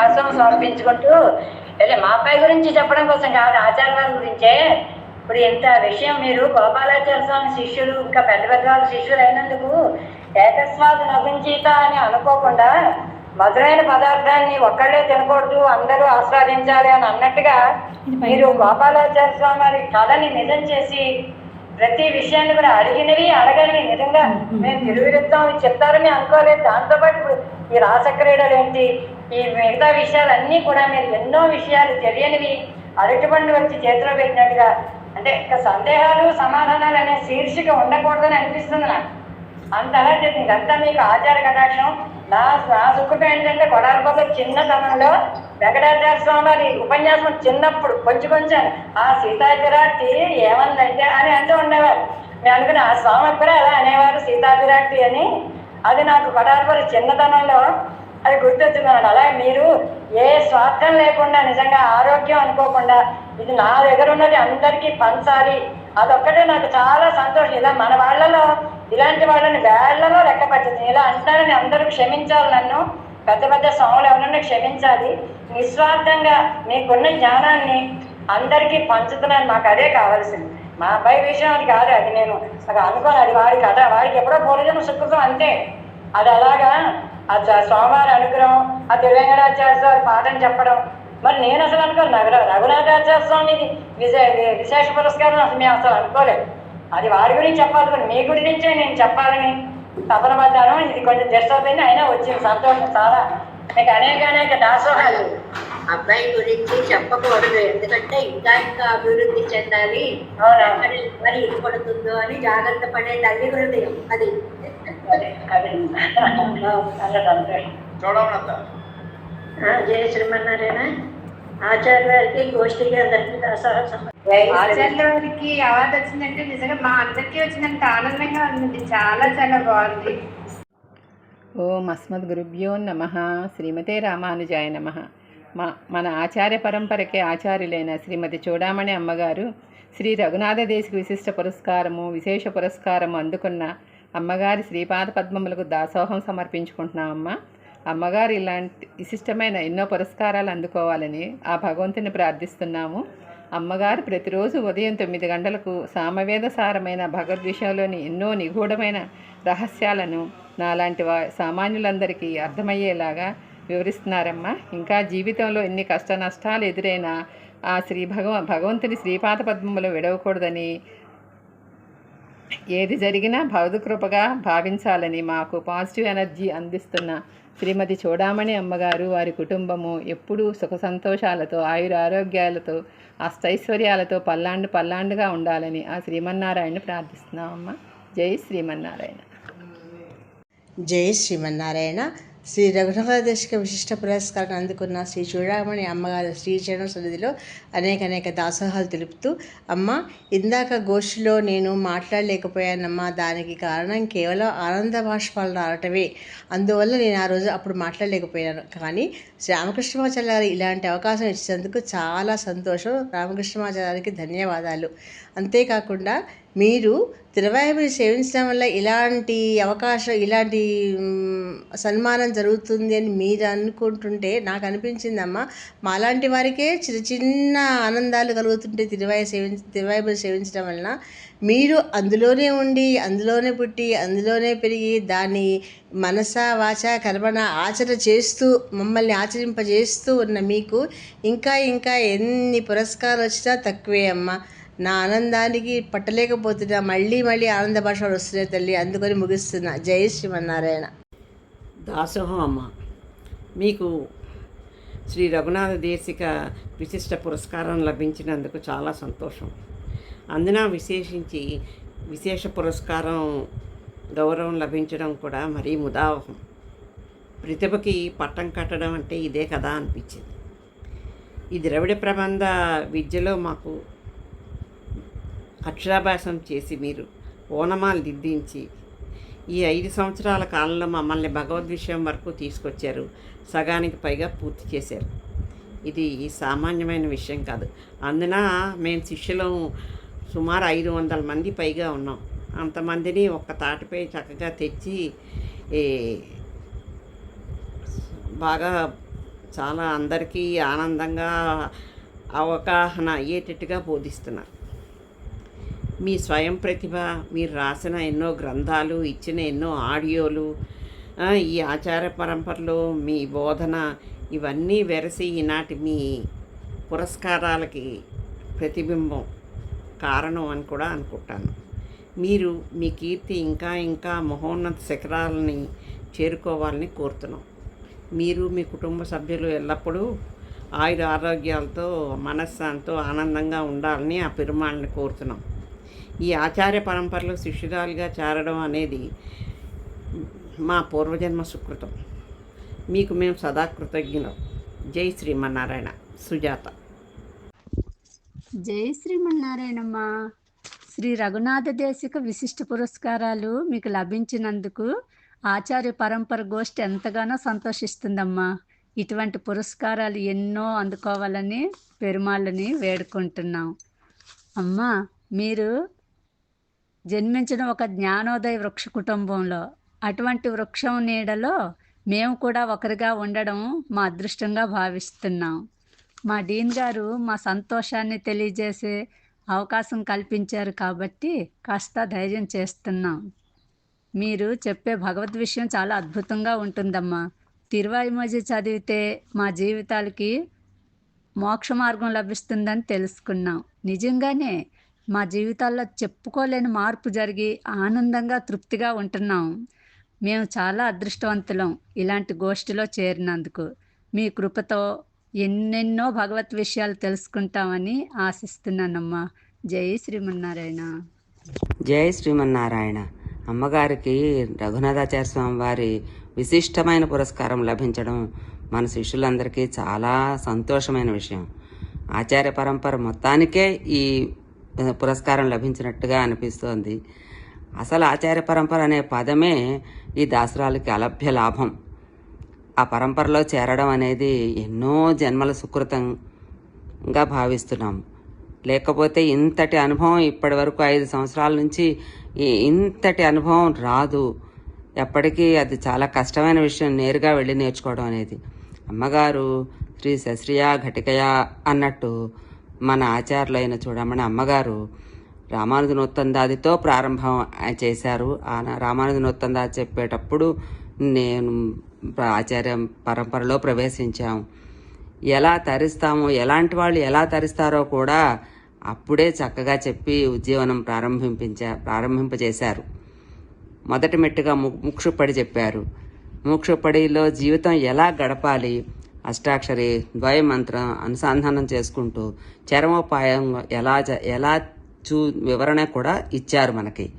దాసోహం సమర్పించుకుంటూ అదే మా అబ్బాయి గురించి చెప్పడం కోసం కాదు ఆచార్య వారి గురించే. ఇప్పుడు ఇంత విషయం మీరు గోపాలాచార్య స్వామి శిష్యులు ఇంకా పెద్ద పెద్ద వాళ్ళ శిష్యులు అయినందుకు ఏకస్వాద నభించిత అని అనుకోకుండా మధురైన పదార్థాన్ని ఒక్కళ్ళే తినకూడదు అందరూ ఆస్వాదించాలి అని అన్నట్టుగా మీరు గోపాలాచార్య స్వామి వారి కళని నిజం చేసి ప్రతి విషయాన్ని కూడా అడిగినవి అడగనివి నిజంగా. మేము తిరుగుతాం ఇవి చెప్తారని అనుకోలేదు. దాంతోపాటు ఇప్పుడు ఈ రాసక్రీడలు ఏంటి? ఈ మిగతా విషయాలన్నీ కూడా మీరు ఎన్నో విషయాలు తెలియనివి అరటిపండు వచ్చి చేతిలో పెట్టినట్టుగా. అంటే ఇక సందేహాలు సమాధానాలు అనే శీర్షిక ఉండకూడదని అనిపిస్తుంది నాకు. అంతలా చెప్పింది ఇదంతా మీకు ఆచార కటాక్షం. నా నా సుఖం ఏంటంటే కొడాలపల్లి చిన్నతనంలో వెంకటాచార్య స్వామి వారి ఉపన్యాసం చిన్నప్పుడు కొంచెం కొంచెం ఆ సీతాభిరాక్తి ఏమందంటే అని అంటూ ఉండేవారు. నేను అనుకున్న ఆ స్వామి కూడా అలా అనేవారు సీతాభిరాక్తి అని. అది నాకు కొడాలపల్లి చిన్నతనంలో అది గుర్తొచ్చిందన్నమాట అలాగే మీరు ఏ స్వార్థం లేకుండా నిజంగా ఆరోగ్యం అనుకోకుండా ఇది నా దగ్గర ఉన్నది అందరికీ పంచాలి. అదొక్కటే నాకు చాలా సంతోషం. ఇలా మన వాళ్ళలో ఇలాంటి వాళ్ళని వేళ్ళలో లెక్క ఇలా అంటారని అందరూ క్షమించాలి నన్ను. పెద్ద పెద్ద స్వాములు ఎవరన్నా క్షమించాలి. నిస్వార్థంగా మీకున్న జ్ఞానాన్ని అందరికీ పంచుతున్నాను. మాకు అదే కావాల్సింది. మా అబ్బాయి విషయం అది కాదు. అది నేను అది అనుకోను. అది వాడి కథ. వాడికి ఎప్పుడో పూర్వజన్మ సుఖం అంతే. అది అలాగా ఆ స్వామివారి అనుగ్రహం ఆ తిరువెంకటాచార్య స్వామి పాఠం చెప్పడం. మరి నేను అసలు అనుకోను నగర రఘునాథాచార్య స్వామిది విశే విశేష పురస్కారం అసలు మేము అసలు అనుకోలేదు. అది వారి గురించి చెప్పాలి కానీ మీ గురించే నేను చెప్పాలని తపన పడ్డాను. ఇది కొంచెం డిస్టర్బ్ అయింది అయినా వచ్చింది. సంతోషం చాలా. మీకు అనేక అనేక దాసోహాలు. అబ్బాయి గురించి చెప్పకూడదు ఎందుకంటే ఇంకా ఇంకా అభివృద్ధి చెందాలి. మరి ఇది పడుతుందో అని జాగ్రత్త పడే తల్లి హృదయం అది. జయ శ్రీమన్నారాయణ. ఆచార్య గోష్ఠికి అందరికీ సమర్పణ ఆచార్య వారికి అవార్డు వచ్చిందంటే నిజంగా మా అందరికీ వచ్చినంత ఆనందంగా ఉంది. చాలా చాలా బాగుంది. ఓం అస్మద్ గురుభ్యో నమ. శ్రీమతే రామానుజాయ నమ. మా మన ఆచార్య పరంపరకే ఆచార్యులైన శ్రీమతి చూడామణి అమ్మగారు శ్రీ రఘునాథ దేశికి విశిష్ట పురస్కారము విశేష పురస్కారము అందుకున్న అమ్మగారి శ్రీపాద పద్మములకు దాసోహం సమర్పించుకుంటున్నామమ్మ. అమ్మగారు ఇలాంటి విశిష్టమైన ఎన్నో పురస్కారాలు అందుకోవాలని ఆ భగవంతుని ప్రార్థిస్తున్నాము. అమ్మగారు ప్రతిరోజు ఉదయం తొమ్మిది గంటలకు సామవేద సారమైన భగవద్ విషయంలోని ఎన్నో నిగూఢమైన రహస్యాలను నాలాంటి వా సామాన్యులందరికీ అర్థమయ్యేలాగా వివరిస్తున్నారమ్మా. ఇంకా జీవితంలో ఎన్ని కష్ట నష్టాలు ఎదురైనా ఆ శ్రీ భగవ భగవంతుని శ్రీపాద పద్మములు విడవకూడదని ఏది జరిగినా భౌతికృపగా భావించాలని మాకు పాజిటివ్ ఎనర్జీ అందిస్తున్న శ్రీమతి చూడామణి అమ్మగారు వారి కుటుంబము ఎప్పుడూ సుఖ సంతోషాలతో ఆయుర ఆరోగ్యాలతో అష్టైశ్వర్యాలతో పల్లాండు పల్లాండుగా ఉండాలని ఆ శ్రీమన్నారాయణని ప్రార్థిస్తున్నామమ్మ. జై శ్రీమన్నారాయణ. జై శ్రీమన్నారాయణ. శ్రీ రఘునాథదర్శక విశిష్ట పురస్కారాన్ని అందుకున్న శ్రీ చూడామణి అమ్మగారు శ్రీచరణ సన్నిధిలో అనేక అనేక దాసోహాలు తెలుపుతూ అమ్మ ఇందాక గోష్ఠిలో నేను మాట్లాడలేకపోయానమ్మా. దానికి కారణం కేవలం ఆనంద భాష్పాలు రావటమే. అందువల్ల నేను ఆ రోజు అప్పుడు మాట్లాడలేకపోయాను. కానీ శ్రీ రామకృష్ణమాచార్య గారు ఇలాంటి అవకాశం ఇచ్చినందుకు చాలా సంతోషం. రామకృష్ణమాచార్య గారికి ధన్యవాదాలు. అంతేకాకుండా మీరు తిరువాయుని సేవించడం వల్ల ఇలాంటి అవకాశం ఇలాంటి సన్మానం జరుగుతుంది అని మీరు అనుకుంటుంటే నాకు అనిపించిందమ్మా. మాలాంటి వారికే చిన్న చిన్న ఆనందాలు కలుగుతుంటే తిరువాయి సేవించ తిరువాయుని సేవించడం వలన మీరు అందులోనే ఉండి అందులోనే పుట్టి అందులోనే పెరిగి దాన్ని మనస వాచ కర్మణ ఆచర చేస్తూ మమ్మల్ని ఆచరింపజేస్తూ ఉన్న మీకు ఇంకా ఇంకా ఎన్ని పురస్కారాలు వచ్చినా తక్కువే అమ్మా. నా ఆనందానికి పట్టలేకపోతున్నా. మళ్ళీ మళ్ళీ ఆనంద భాషలు వస్తున్నాయి తల్లి. అందుకని ముగిస్తున్నా. జై శ్రీమన్నారాయణ. దాసోహం అమ్మ మీకు శ్రీ రఘునాథ దేశిక విశిష్ట పురస్కారం లభించినందుకు చాలా సంతోషం. అందున విశేషించి విశేష పురస్కారం గౌరవం లభించడం కూడా మరీ ముదావహం. ప్రతిభకి పట్టం కట్టడం అంటే ఇదే కదా అనిపించింది. ఈ ద్రవిడ ప్రబంధ విద్యలో మాకు అక్షరాభ్యాసం చేసి మీరు ఓనమాలు దిద్దించి ఈ ఐదు సంవత్సరాల కాలంలో మమ్మల్ని భగవద్ విషయం వరకు తీసుకొచ్చారు. సగానికి పైగా పూర్తి చేశారు. ఇది సామాన్యమైన విషయం కాదు. అందున మేము శిష్యులం సుమారు ఐదు వందల మంది పైగా ఉన్నాం. అంతమందిని ఒక్క తాటిపై చక్కగా తెచ్చి బాగా చాలా అందరికీ ఆనందంగా అవగాహన అయ్యేటట్టుగా బోధిస్తున్నారు. మీ స్వయం ప్రతిభ మీరు రాసిన ఎన్నో గ్రంథాలు ఇచ్చిన ఎన్నో ఆడియోలు ఈ ఆచార పరంపరలో మీ బోధన ఇవన్నీ వెరసి ఈనాటి మీ పురస్కారాలకి ప్రతిబింబం కారణం అని కూడా అనుకుంటాను. మీరు మీ కీర్తి ఇంకా ఇంకా మహోన్నత శిఖరాలని చేరుకోవాలని కోరుతున్నాం. మీరు మీ కుటుంబ సభ్యులు ఎల్లప్పుడూ ఆయుర ఆరోగ్యాలతో మనశ్శాంతితో ఆనందంగా ఉండాలని ఆ పెరుమాళ్ళని కోరుతున్నాం. ఈ ఆచార్య పరంపరలో శిష్యురాలుగా చేరడం అనేది మా పూర్వజన్మ సుకృతం. మీకు మేము సదా కృతజ్ఞులం. జై శ్రీమన్నారాయణ. సుజాత. జై శ్రీమన్నారాయణమ్మ. శ్రీ రఘునాథ దేశిక విశిష్ట పురస్కారాలు మీకు లభించినందుకు ఆచార్య పరంపర గోష్ఠి ఎంతగానో సంతోషిస్తుందమ్మా. ఇటువంటి పురస్కారాలు ఎన్నో అందుకోవాలని పెరుమాళ్ళని వేడుకుంటున్నాం. అమ్మా మీరు జన్మించిన ఒక జ్ఞానోదయ వృక్ష కుటుంబంలో అటువంటి వృక్షం నీడలో మేము కూడా ఒకరిగా ఉండడం మా అదృష్టంగా భావిస్తున్నాం. మా డీన్ గారు మా సంతోషాన్ని తెలియజేసే అవకాశం కల్పించారు కాబట్టి కాస్త ధైర్యం చేస్తున్నాం. మీరు చెప్పే భగవద్ విషయం చాలా అద్భుతంగా ఉంటుందమ్మా. తిరువాయిమోజి చదివితే మా జీవితాలకి మోక్ష మార్గం లభిస్తుందని తెలుసుకున్నాం. నిజంగానే మా జీవితాల్లో చెప్పుకోలేని మార్పు జరిగి ఆనందంగా తృప్తిగా ఉంటున్నాం. మేము చాలా అదృష్టవంతులం ఇలాంటి గోష్ఠిలో చేరినందుకు. మీ కృపతో ఎన్నెన్నో భగవత్ విషయాలు తెలుసుకుంటామని ఆశిస్తున్నానమ్మా. జై శ్రీమన్నారాయణ. జై శ్రీమన్నారాయణ. అమ్మగారికి రఘునాథాచార్య స్వామి వారి విశిష్టమైన పురస్కారం లభించడం మన శిష్యులందరికీ చాలా సంతోషమైన విషయం. ఆచార్య పరంపర మొత్తానికే ఈ పురస్కారం లభించినట్టుగా అనిపిస్తోంది. అసలు ఆచార్య పరంపర అనే పదమే ఈ దాసరాలకి అలభ్య లాభం. ఆ పరంపరలో చేరడం అనేది ఎన్నో జన్మల సుకృతంగా భావిస్తున్నాం. లేకపోతే ఇంతటి అనుభవం ఇప్పటి వరకు ఐదు సంవత్సరాల నుంచి ఇంతటి అనుభవం రాదు. ఎప్పటికీ అది చాలా కష్టమైన విషయం నేరుగా వెళ్ళి నేర్చుకోవడం అనేది. అమ్మగారు శ్రీ శశ్రియా ఘటికయ అన్నట్టు మన ఆచార్యులైన చూడమని అమ్మగారు రామానుజనోత్తందాదితో ప్రారంభం చేశారు. ఆ రామానుజనోత్తందాది చెప్పేటప్పుడు నేను ఆచార్య పరంపరలో ప్రవేశించాము ఎలా తరిస్తామో ఎలాంటి వాళ్ళు ఎలా తరిస్తారో కూడా అప్పుడే చక్కగా చెప్పి ఉజ్జీవనం ప్రారంభింపించా ప్రారంభింపజేశారు. మొదటి మెట్టుగా ము- ముక్షుపడి చెప్పారు. ముక్షుపడిలో జీవితం ఎలా గడపాలి? అష్టాక్షరి ద్వయ మంత్రం అనుసంధానం చేసుకుంటూ చరమోపాయం ఎలా ఎలా చూ వివరణ కూడా ఇచ్చారు మనకి.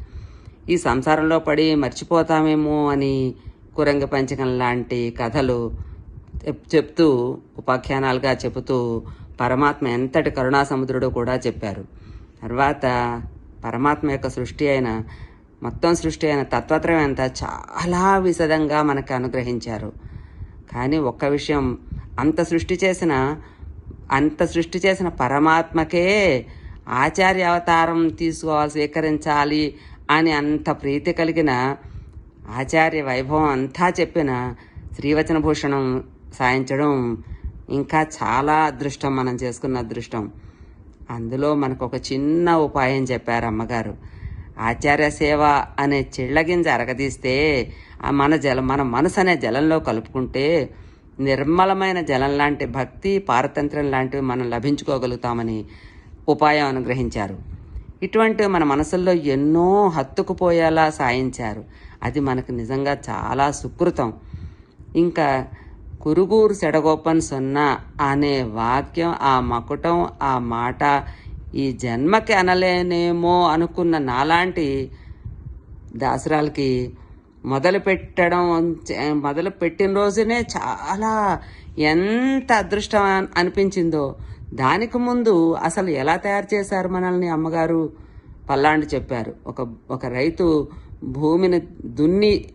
ఈ సంసారంలో పడి మర్చిపోతామేమో అని కురంగ పంచకం లాంటి కథలు చెప్- చెప్తూ ఉపాఖ్యానాలుగా చెబుతూ పరమాత్మ ఎంతటి కరుణా సముద్రుడో కూడా చెప్పారు. తర్వాత పరమాత్మ యొక్క సృష్టి అయిన మొత్తం సృష్టి అయిన తత్వత్రయం అంతా చాలా విశదంగా మనకు అనుగ్రహించారు. కానీ ఒక్క విషయం అంత సృష్టి చేసిన అంత సృష్టి చేసిన పరమాత్మకే ఆచార్య అవతారం తీసుకోవాలి స్వీకరించాలి అని అంత ప్రీతి కలిగిన ఆచార్య వైభవం అంతా చెప్పిన శ్రీవచన భూషణం సాయించడం ఇంకా చాలా అదృష్టం మనం చేసుకున్న అదృష్టం. అందులో మనకు ఒక చిన్న ఉపాయం చెప్పారు అమ్మగారు. ఆచార్య సేవ అనే చిళ్ళగింజ అరగదీస్తే మన జలం మన మనసు అనే జలంలో కలుపుకుంటే నిర్మలమైన జలం లాంటి భక్తి పారతంత్రం లాంటివి మనం లభించుకోగలుగుతామని ఉపాయం అనుగ్రహించారు. ఇటువంటి మన మనసుల్లో ఎన్నో హత్తుకుపోయేలా సాయించారు. అది మనకు నిజంగా చాలా సుకృతం. ఇంకా కురుగురు సెడగోపన్ సున్నా అనే వాక్యం ఆ మకుటం ఆ మాట ఈ జన్మకి అనలేనేమో అనుకున్న నాలాంటి దాసరాలకి మొదలు పెట్టడం మొదలు పెట్టిన రోజునే చాలా ఎంత అదృష్టం అనిపించిందో. దానికి ముందు అసలు ఎలా తయారు చేశారు మనల్ని అమ్మగారు? పల్లాండు చెప్పారు. ఒక ఒక రైతు భూమిని దున్ని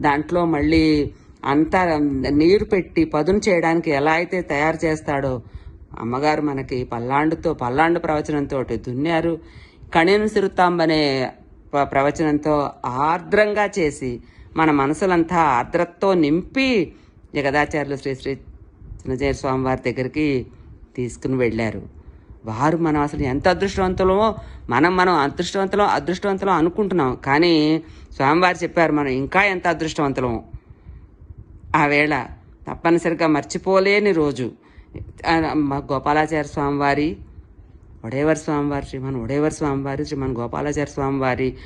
దాంట్లో మళ్ళీ అంతా నీరు పెట్టి పదును చేయడానికి ఎలా అయితే తయారు చేస్తాడో అమ్మగారు మనకి పల్లాండుతో పల్లాండు ప్రవచనంతో దున్నారు. కణిన సిరుతాంబనే ప్రవచనంతో ఆర్ద్రంగా చేసి మన మనసులంతా ఆర్ద్రతతో నింపి జగదాచార్యులు శ్రీ శ్రీ చిన్నజయ స్వామి వారి దగ్గరికి తీసుకుని వెళ్ళారు. వారు మనం అసలు ఎంత అదృష్టవంతులమో మనం మనం అదృష్టవంతులం అదృష్టవంతులం అనుకుంటున్నాం. కానీ స్వామివారు చెప్పారు మనం ఇంకా ఎంత అదృష్టవంతులమో. ఆ వేళ తప్పనిసరిగా మర్చిపోలేని రోజు. గోపాలాచార్య స్వామివారి ఒడేవర్ స్వామివారి శ్రీమాన్ ఒడేవర్ స్వామివారి శ్రీమాన్ గోపాలాచార్య స్వామివారి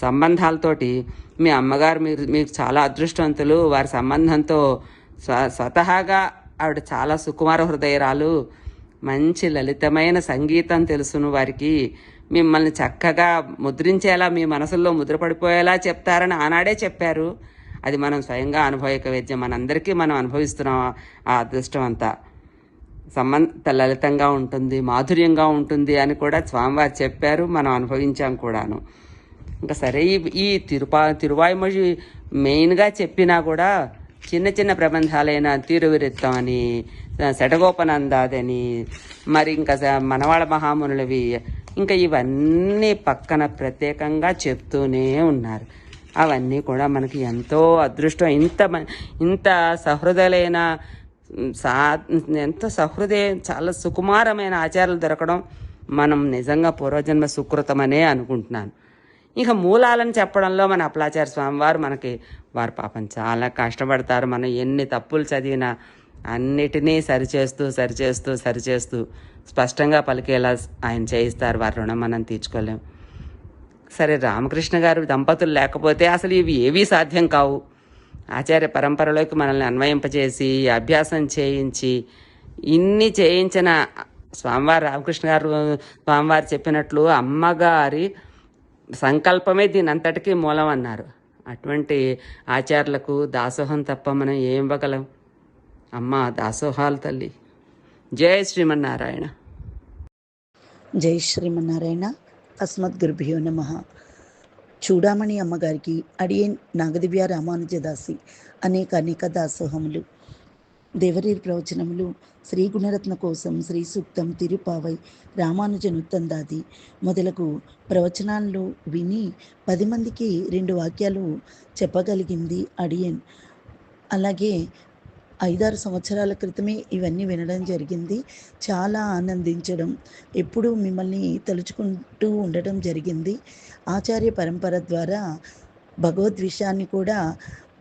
సంబంధాలతోటి మీ అమ్మగారు మీరు మీకు చాలా అదృష్టవంతులు. వారి సంబంధంతో స్వ స్వతహాగా ఆవిడ చాలా సుకుమార హృదయరాలు. మంచి లలితమైన సంగీతం తెలుసును వారికి. మిమ్మల్ని చక్కగా ముద్రించేలా మీ మనసుల్లో ముద్రపడిపోయేలా చెప్తారని ఆనాడే చెప్పారు. అది మనం స్వయంగా అనుభవిక విద్య మనందరికీ మనం అనుభవిస్తున్నాం ఆ అదృష్టం అంతా. సంబంధ లలితంగా ఉంటుంది మాధుర్యంగా ఉంటుంది అని కూడా స్వామివారు చెప్పారు మనం అనుభవించాం కూడాను. ఇంకా సరే ఈ- ఈ తిరుపా తిరువాయుమొഴി మెయిన్గా చెప్పినా కూడా చిన్న చిన్న ప్రబంధాలైన తిరువిరుత్తం అని శటగోపనందాదని మరి ఇంకా మనవాళ మహామునులవి ఇంకా ఇవన్నీ పక్కన ప్రత్యేకంగా చెప్తూనే ఉన్నారు. అవన్నీ కూడా మనకి ఎంతో అదృష్టం. ఇంత మ- ఇంత సహృదలైన సా ఎంత సహృదయం చాలా సుకుమారమైన ఆచారాలు దొరకడం మనం నిజంగా పూర్వజన్మ సుకృతమనే అనుకుంటున్నాను. ఇక మూలాలను చెప్పడంలో మన అప్పలాచార్య స్వామి వారు మనకి వారు పాపం చాలా కష్టపడతారు. మనం ఎన్ని తప్పులు చదివినా అన్నిటినీ సరిచేస్తూ సరిచేస్తూ సరిచేస్తూ స్పష్టంగా పలికేలా ఆయన చేయిస్తారు. వారి రుణం మనం తీర్చుకోలేం. సరే రామకృష్ణ గారు దంపతులు లేకపోతే అసలు ఇవి ఏవీ సాధ్యం కావు. ఆచార్య పరంపరలోకి మనల్ని అన్వయింపజేసి అభ్యాసం చేయించి ఇన్ని చేయించిన స్వామివారు రామకృష్ణ గారు స్వామివారు చెప్పినట్లు అమ్మగారి సంకల్పమే దీని అంతటికీ మూలం అన్నారు. అటువంటి ఆచార్యులకు దాసోహం తప్ప మనం ఏం ఇవ్వగలం? అమ్మ దాసోహాలు తల్లి. జయ శ్రీమన్నారాయణ. జై శ్రీమన్నారాయణ. అస్మద్గురుభ్యో నమ. చూడామణి అమ్మగారికి అడియన్ నాగదివ్య రామానుజదాసి అనేక అనేక దాసోహములు. దేవరీర్ ప్రవచనములు శ్రీ గుణరత్న కోసం శ్రీ సూక్తం తిరుపావై రామానుజనుత్తందాది మొదలగు ప్రవచనాలను విని పది మందికి రెండు వాక్యాలు చెప్పగలిగింది అడియన్ అలాగే ఐదారు సంవత్సరాల క్రితమే ఇవన్నీ వినడం జరిగింది. చాలా ఆనందించడం ఎప్పుడూ మిమ్మల్ని తలుచుకుంటూ ఉండటం జరిగింది. ఆచార్య పరంపర ద్వారా భగవద్ విషయాన్ని కూడా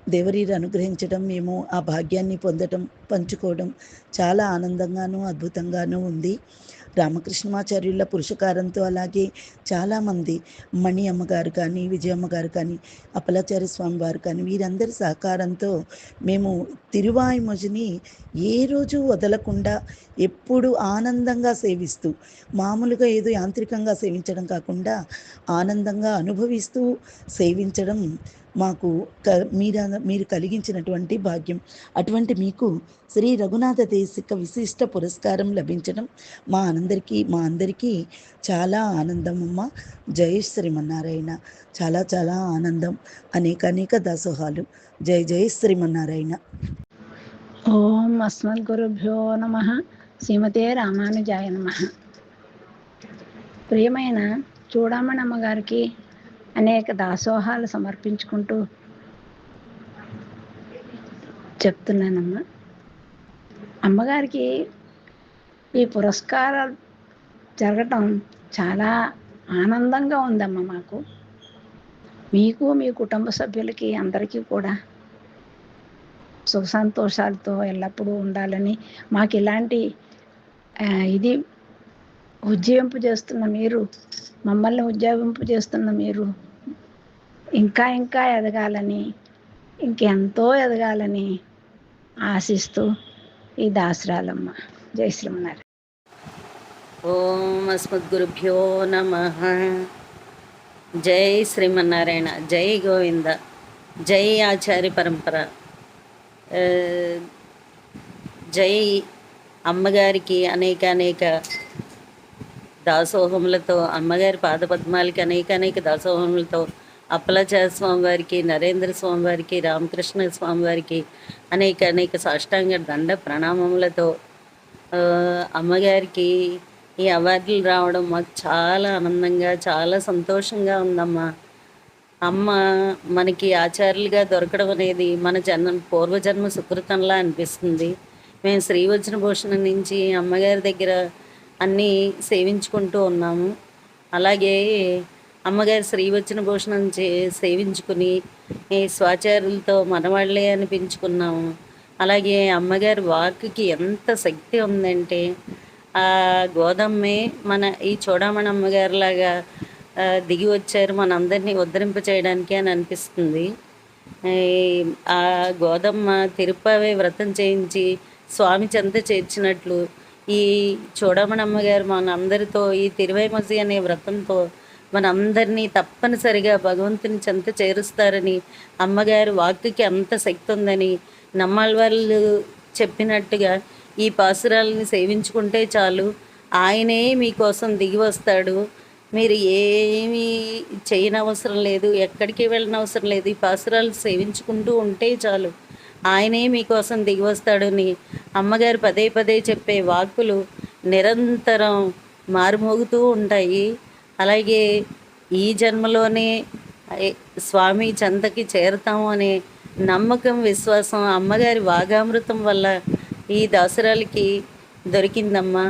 దేవరీరు అనుగ్రహించడం మేము ఆ భాగ్యాన్ని పొందటం పంచుకోవడం చాలా ఆనందంగానూ అద్భుతంగానూ ఉంది. రామకృష్ణమాచార్యుల పురుషకారంతో అలాగే చాలామంది మణి అమ్మగారు కానీ విజయమ్మ గారు కానీ అప్పలాచార్య స్వామి వారు కానీ వీరందరి సహకారంతో మేము తిరువాయిమొజిని ఏ రోజు వదలకుండా ఎప్పుడు ఆనందంగా సేవిస్తూ మామూలుగా ఏదో యాంత్రికంగా సేవించడం కాకుండా ఆనందంగా అనుభవిస్తూ సేవించడం మాకు క మీరు మీరు కలిగించినటువంటి భాగ్యం. అటువంటి మీకు శ్రీ రఘునాథ దేశిక విశిష్ట పురస్కారం లభించడం మా అందరికీ మా అందరికీ చాలా ఆనందం అమ్మ జై శ్రీమన్నారాయణ. చాలా చాలా ఆనందం. అనేక అనేక దాసోహాలు. జై జై శ్రీమన్నారాయణ. ఓం అస్మద్గురుభ్యో నమ. శ్రీమతే రామానుజాయ నమ. ప్రియమైన చూడమ్మ గారికి అనేక దాసోహాలు సమర్పించుకుంటూ చెప్తున్నానమ్మా. అమ్మగారికి ఈ పురస్కారాలు జరగటం చాలా ఆనందంగా ఉందమ్మా మాకు. మీకు మీ కుటుంబ సభ్యులకి అందరికీ కూడా సుఖ సంతోషాలతో ఎల్లప్పుడూ ఉండాలని మాకు ఇలాంటి ఇది ఉజ్జీవింపు చేస్తున్న మీరు మమ్మల్ని ఉజ్జీవింపు చేస్తున్న మీరు ఇంకా ఇంకా ఎదగాలని ఇంకెంతో ఎదగాలని ఆశిస్తూ ఈ దాసరాలమ్మ. జై శ్రీమన్నారాయణ. ఓం అస్మద్గురుభ్యో నమ. జై శ్రీమన్నారాయణ. జై గోవింద. జై ఆచార్య పరంపర. జై అమ్మగారికి అనేక అనేక దాసోహములతో అమ్మగారి పాదపద్మాలకి అనేక అనేక దాసోహములతో అప్పలాచార స్వామి వారికి నరేంద్ర స్వామి వారికి రామకృష్ణ స్వామి వారికి అనేక అనేక సాష్టాంగ దండ ప్రణామములతో అమ్మగారికి ఈ అవార్డులు రావడం మాకు చాలా ఆనందంగా చాలా సంతోషంగా ఉందమ్మా. అమ్మ మనకి ఆచార్యులుగా దొరకడం అనేది మన జన్మ పూర్వజన్మ సుకృతంలా అనిపిస్తుంది. మేము శ్రీవచన భూషణం నుంచి అమ్మగారి దగ్గర అన్నీ సేవించుకుంటూ ఉన్నాము. అలాగే అమ్మగారి శ్రీవచన భూషణం చే సేవించుకుని ఈ స్వాచారులతో మనవాళ్ళే అనిపించుకున్నాము. అలాగే అమ్మగారి వాక్కి ఎంత శక్తి ఉందంటే ఆ గోదమ్మే మన ఈ చూడమణ అమ్మగారిలాగా దిగి వచ్చారు మనందరినీ ఉద్ధరింప చేయడానికి అని అనిపిస్తుంది. ఆ గోదమ్మ తిరుపతి వ్రతం చేయించి స్వామి చెంత చేర్చినట్లు ఈ చూడమణమ్మ గారు మనందరితో ఈ తిరువైమసి అనే వ్రతంతో మనందరినీ తప్పనిసరిగా భగవంతుని చెంత చేరుస్తారని అమ్మగారి వాక్కి అంత శక్తి ఉందని నమ్మాళ్ళ వాళ్ళు చెప్పినట్టుగా ఈ పాసురాలని సేవించుకుంటే చాలు. ఆయనే మీకోసం దిగి వస్తాడు. మీరు ఏమీ చేయనవసరం లేదు ఎక్కడికి వెళ్ళనవసరం లేదు. ఈ పాసురాలు సేవించుకుంటూ ఉంటే చాలు. ఆయనే మీకోసం దిగి వస్తాడని అమ్మగారు పదే పదే చెప్పే వాక్కులు నిరంతరం మారుమోగుతూ ఉంటాయి. అలాగే ఈ జన్మలోనే స్వామి చెంతకి చేరతాము అనే నమ్మకం విశ్వాసం అమ్మగారి వాగామృతం వల్ల ఈ దాసరాలకి దొరికిందమ్మా.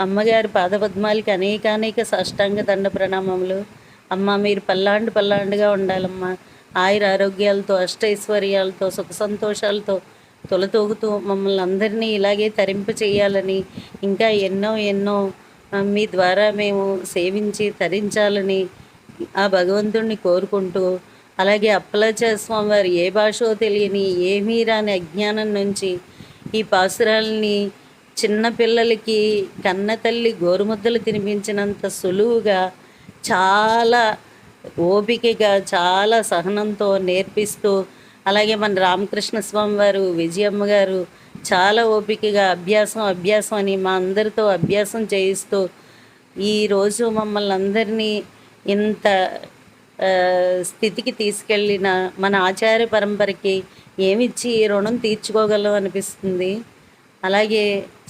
అమ్మగారి పాదపద్మాలకి అనేక అనేక సాష్టాంగ దండ ప్రణామములు. అమ్మ మీరు పల్లాండు పల్లాండుగా ఉండాలమ్మా. ఆయుర ఆరోగ్యాలతో అష్టైశ్వర్యాలతో సుఖ సంతోషాలతో తొలతూగుతూ మమ్మల్ని అందరినీ ఇలాగే తరింప చేయాలని ఇంకా ఎన్నో ఎన్నో మీ ద్వారా మేము సేవించి తరించాలని ఆ భగవంతుణ్ణి కోరుకుంటూ అలాగే అప్పలాచార్య స్వామి వారు ఏ భాషో తెలియని ఏమీ రాని అజ్ఞానం నుంచి ఈ పాసురాలని చిన్నపిల్లలకి కన్న తల్లి గోరుముద్దలు తినిపించినంత సులువుగా చాలా ఓపికగా చాలా సహనంతో నేర్పిస్తూ అలాగే మన రామకృష్ణ స్వామి వారు విజయమ్మ గారు చాలా ఓపికగా అభ్యాసం అభ్యాసం అని మా అందరితో అభ్యాసం చేయిస్తూ ఈరోజు మమ్మల్ని అందరినీ ఇంత స్థితికి తీసుకెళ్ళిన మన ఆచార్య పరంపరకి ఏమిచ్చి ఈ రుణం తీర్చుకోగలం అనిపిస్తుంది. అలాగే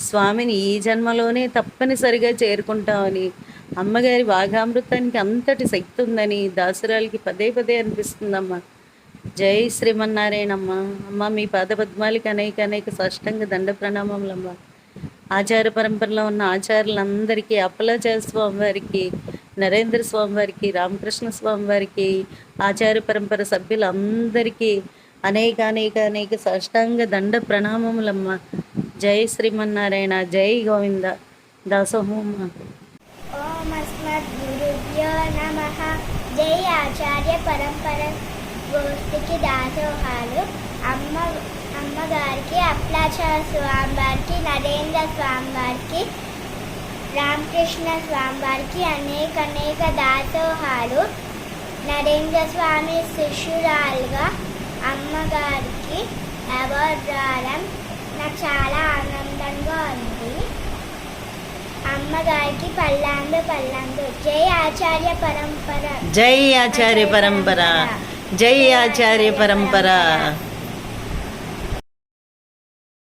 స్వామిని ఈ జన్మలోనే తప్పనిసరిగా చేరుకుంటామని అమ్మగారి వాఘామృతానికి అంతటి శక్తి ఉందని దాసురాలకి పదే పదే అనిపిస్తుందమ్మా. జై శ్రీమన్నారాయణమ్మ. అమ్మ మీ పాదపద్మాలకి అనేక అనేక స్పష్టంగా దండ ప్రణామములమ్మ ఆచార పరంపరలో ఉన్న ఆచార్యులందరికీ అప్పలాచార్య స్వామి వారికి నరేంద్ర స్వామి వారికి రామకృష్ణ స్వామి వారికి ఆచార పరంపర సభ్యులందరికీ అనేక అనేక అనేక సాష్టాంగ దండ ప్రణామములమ్మ జై శ్రీమన్నారాయణ జై గోవింద. దాసోహమ్మ జై ఆచార్య పరంపర. గోష్ఠికి దాసోహాలు. అమ్మ అమ్మగారికి అప్లాచార్య స్వామి వారికి నరేంద్ర స్వామి వారికి రామకృష్ణ స్వామి వారికి అనేక అనేక దాసోహాలు. నరేంద్ర స్వామి శిష్యురాలుగా అమ్మగారికి అవార్డు రావడం నాకు చాలా ఆనందంగా ఉంది. అమ్మగారికి పల్లాండు పల్లాండు జై ఆచార్య పరంపర. జై ఆచార్య పరంపర. జై ఆచార్య పరంపర